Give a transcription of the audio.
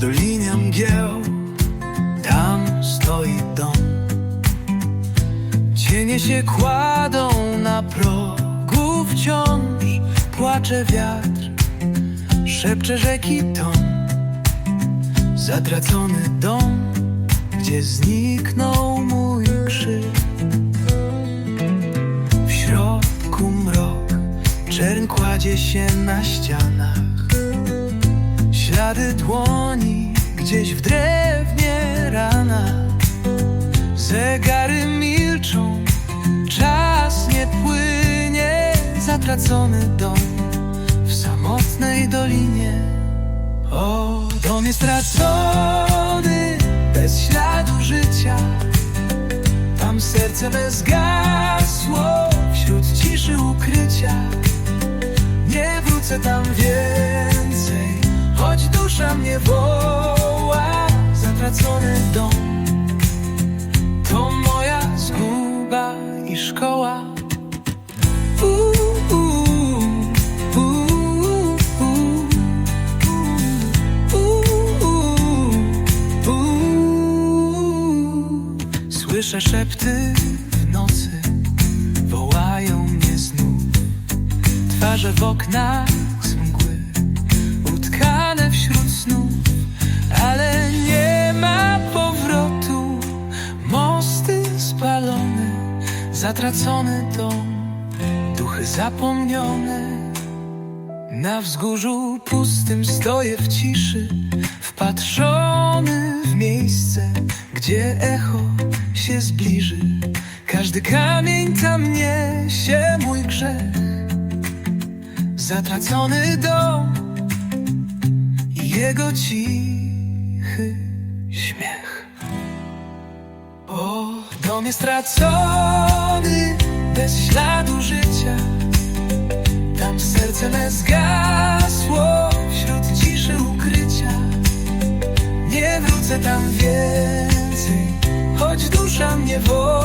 dolinie mgieł Tam stoi dom. Cienie się kładą na progu wciąż Płacze wiatr, szepcze rzeki ton. Zatracony dom, gdzie zniknął mój krzyk. W środku mrok, czern kładzie się na ścianach. Ślady dłoni gdzieś w drewnie rana. Zegary milczą, czas nie płynie. Zatracony dom w samotnej dolinie. O, dom jest stracony, bez śladu życia. Tam serce me zgasło wśród ciszy ukrycia. Nie wrócę tam więcej, Słyszę szepty w nocy, wołają mnie znów. Twarze w oknach z mgły, utkane wśród snów, ale nie ma powrotu. Mosty spalone, zatracony dom, duchy zapomnione. Na wzgórzu pustym stoję w ciszy, wpatrzony w miejsce, gdzie echo zbliży. Każdy kamień tam niesie mój grzech. Zatracony dom i jego cichy śmiech. O, dom jest stracony, bez śladu życia. Tam serce me zgasło wśród ciszy ukrycia. Nie wrócę tam więcej, choć dusza mnie woła.